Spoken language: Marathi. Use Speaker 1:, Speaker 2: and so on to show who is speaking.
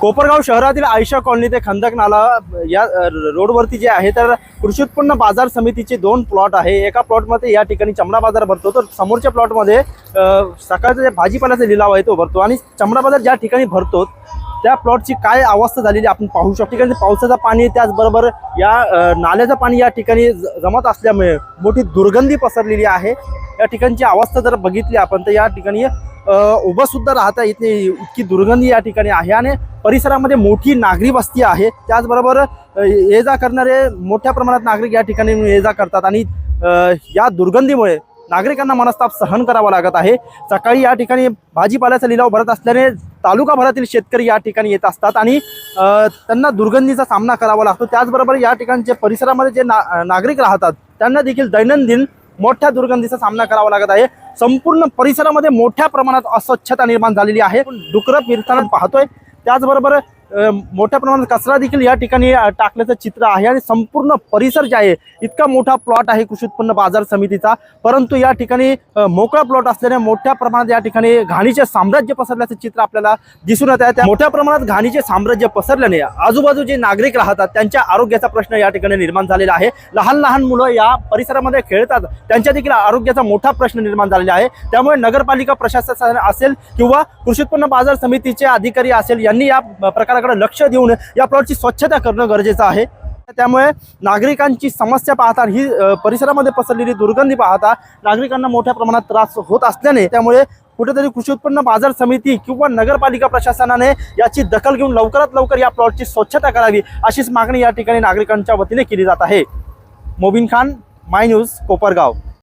Speaker 1: कोपरगाव शहरातील आयशा कॉलनी ते खंदक नाला या रोडवरती जे आहे तर कृषी उत्पन्न बाजार समितीचे दोन प्लॉट आहे. एका प्लॉटमध्ये या ठिकाणी चमडा बाजार भरतो. तर समोरच्या प्लॉटमध्ये सकाळचा जे भाजीपाल्याचा लिलाव आहे तो भरतो. आणि चमडा बाजार ज्या ठिकाणी भरतो त्या प्लॉटची काय अवस्था झालेली आपण पाहू शकतो. ठिकाणी पावसाचं पाणी त्याचबरोबर या नाल्याचं पाणी या ठिकाणी जमत असल्यामुळे मोठी दुर्गंधी पसरलेली आहे. या ठिकाणची अवस्था जर बघितली आपण तर या ठिकाणी उभं सुद्धा राहता येत नाही. इतकी दुर्गंधी या ठिकाणी आहे आणि परिसरामध्ये मोठी नागरी वस्ती आहे. त्याचबरोबर ये जा करणारे मोठ्या प्रमाणात नागरिक या ठिकाणी ये जा करतात आणि या दुर्गंधीमुळे नागरिकांना मनस्ताप सहन करावा लागत आहे. सकाळी या ठिकाणी भाजीपाल्याचा लिलाव भरत असल्याने तालुकाभरातील शेतकरी या ठिकाणी येत असतात आणि त्यांना दुर्गंधीचा सामना करावा लागतो. त्याचबरोबर या ठिकाणचे परिसरामध्ये जे ना नागरिक राहतात त्यांना देखील दैनंदिन मोठ्या दुर्गंधीचा सामना करावा लागत आहे. संपूर्ण परिसरामध्ये मोठ्या प्रमाणात अस्वच्छता निर्माण झालेली आहे. डुकरं फिरताना पाहतोय. त्याचबरोबर मोठ्या प्रमाणात कचरा देखील या ठिकाणी टाकल्याचं चित्र आहे आणि संपूर्ण परिसर जे आहे इतका मोठा प्लॉट आहे कृषी उत्पन्न बाजार समितीचा. परंतु या ठिकाणी मोकळा प्लॉट असल्याने मोठ्या प्रमाणात या ठिकाणी घाणीचे साम्राज्य पसरल्याचं चित्र आपल्याला दिसून येत आहे. त्या मोठ्या प्रमाणात घाणीचे साम्राज्य पसरल्याने आजूबाजू जे नागरिक राहतात त्यांच्या आरोग्याचा प्रश्न या ठिकाणी निर्माण झालेला आहे. लहान लहान मुलं या परिसरामध्ये खेळतात त्यांच्या देखील आरोग्याचा मोठा प्रश्न निर्माण झालेला आहे. त्यामुळे नगरपालिका प्रशासन असेल किंवा कृषी उत्पन्न बाजार समितीचे अधिकारी असेल यांनी या प्रकार प्रकाराकडे लक्ष देऊन या प्लॉटची स्वच्छता करणं गरजेचं आहे. त्यामुळे नागरिकांची समस्या पाहता ही परिसरामध्ये पसरलेली दुर्गंधी पाहता नागरिकांना मोठ्या प्रमाणात त्रास होत असल्याने त्यामुळे कुठेतरी कृषी उत्पन्न बाजार समिती किंवा नगरपालिका प्रशासनाने याची दखल घेऊन लवकरात लवकर या प्लॉटची स्वच्छता करावी अशीच मागणी या ठिकाणी नागरिकांच्या वतीने केली जात आहे. Mobin Khan my news Kopargaon.